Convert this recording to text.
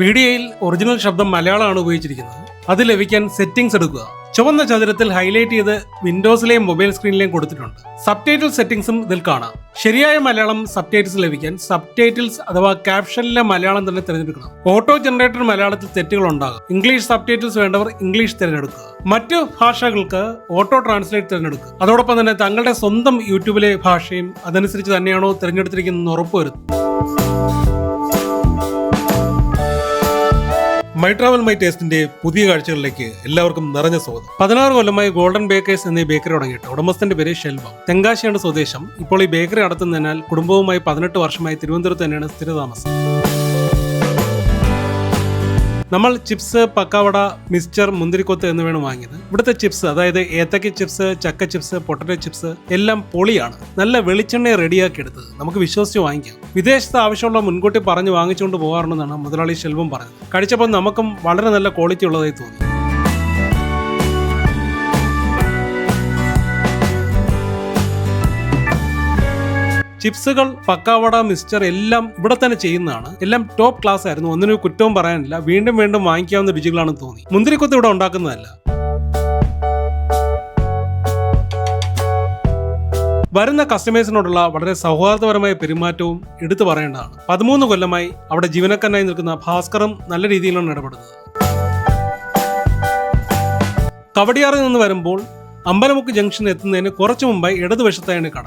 വീഡിയോയിൽ ഒറിജിനൽ ശബ്ദം മലയാളമാണ് ഉപയോഗിച്ചിരിക്കുന്നത്. അത് ലഭിക്കാൻ സെറ്റിംഗ്സ് എടുക്കുക. ചുവന്ന ചതുരത്തിൽ ഹൈലൈറ്റ് ചെയ്ത് വിൻഡോസിലെയും മൊബൈൽ സ്ക്രീനിലെയും കൊടുത്തിട്ടുണ്ട്. സബ് ടൈറ്റിൽ സെറ്റിംഗ്സും ഇതിൽ കാണാം. ശരിയായ മലയാളം സബ് ടൈറ്റിൽസ് ലഭിക്കാൻ സബ് ടൈറ്റിൽസ് അഥവാ ക്യാപ്ഷനിലെ മലയാളം തന്നെ തിരഞ്ഞെടുക്കണം. ഓട്ടോ ജനറേറ്റർ മലയാളത്തിൽ തെറ്റുകൾ ഉണ്ടാകും. ഇംഗ്ലീഷ് സബ് ടൈറ്റിൽസ് വേണ്ടവർ ഇംഗ്ലീഷ് തിരഞ്ഞെടുക്കുക. മറ്റു ഭാഷകൾക്ക് ഓട്ടോ ട്രാൻസ്ലേറ്റ് തിരഞ്ഞെടുക്കുക. അതോടൊപ്പം തന്നെ തങ്ങളുടെ സ്വന്തം യൂട്യൂബിലെ ഭാഷയും അതനുസരിച്ച് തന്നെയാണോ തിരഞ്ഞെടുത്തിരിക്കുന്നതെന്ന് ഉറപ്പുവരുത്തുക. മൈ ട്രാവൽ മൈ ടേസ്റ്റിന്റെ പുതിയ കാഴ്ചകളിലേക്ക് എല്ലാവർക്കും നിറഞ്ഞ സ്വാഗതം. പതിനാറ് കൊല്ലമായി ഗോൾഡൻ ബേക്കേഴ്സ് എന്നീ ബേക്കറി തുടങ്ങിയിട്ട് ഉടമസ്ഥന്റെ പേര് ഷെൽവ തെങ്കാശിയാണ് സ്വദേശം. ഇപ്പോൾ ഈ ബേക്കറി നടത്തുന്നതിനാൽ കുടുംബവുമായി പതിനെട്ട് വർഷമായി തിരുവനന്തപുരത്ത് തന്നെയാണ് സ്ഥിരതാമസം. നമ്മൾ ചിപ്സ് പക്കാവട മിക്സ്ചർ മുന്തിരിക്കൊത്ത് എന്നിവയാണ് വാങ്ങിയത്. ഇവിടുത്തെ ചിപ്സ് അതായത് ഏത്തക്ക ചിപ്സ് ചക്ക ചിപ്സ് പൊട്ടറ്റോ ചിപ്സ് എല്ലാം പൊളിയാണ്. നല്ല വെളിച്ചെണ്ണ റെഡിയാക്കി എടുത്തത് നമുക്ക് വിശ്വസിച്ച് വാങ്ങിക്കാം. വിദേശത്ത് ആവശ്യമുള്ള മുൻകൂട്ടി പറഞ്ഞ് വാങ്ങിച്ചുകൊണ്ട് പോകാറുണ്ടെന്നാണ് മുതലാളി ശെൽവം പറഞ്ഞത്. കഴിച്ചപ്പോൾ നമുക്കും വളരെ നല്ല ക്വാളിറ്റി ഉള്ളതായി തോന്നി. ചിപ്സുകൾ പക്കാവട മിക്സ്ചർ എല്ലാം ഇവിടെ തന്നെ ചെയ്യുന്നതാണ്. എല്ലാം ടോപ്പ് ക്ലാസ് ആയിരുന്നു. ഒന്നിനും കുറ്റവും പറയാനില്ല. വീണ്ടും വീണ്ടും വാങ്ങിക്കാവുന്ന രുചികളാണെന്ന് തോന്നി. മുന്തിരിക്കൊത്ത് ഇവിടെ ഉണ്ടാക്കുന്നതല്ല. വരുന്ന കസ്റ്റമേഴ്സിനോടുള്ള വളരെ സൗഹാർദ്ദപരമായ പെരുമാറ്റവും എടുത്തു പറയേണ്ടതാണ്. പതിമൂന്ന് കൊല്ലമായി അവിടെ ജീവനക്കാരനായി നിൽക്കുന്ന ഭാസ്കറും നല്ല രീതിയിലാണ് ഇടപെടുന്നത്. കവടിയാറിൽ നിന്ന് വരുമ്പോൾ അമ്പലമുക്ക് ജംഗ്ഷനിൽ എത്തുന്നതിന് കുറച്ചു മുമ്പായി ഇടതുവശത്തായാണ് കട.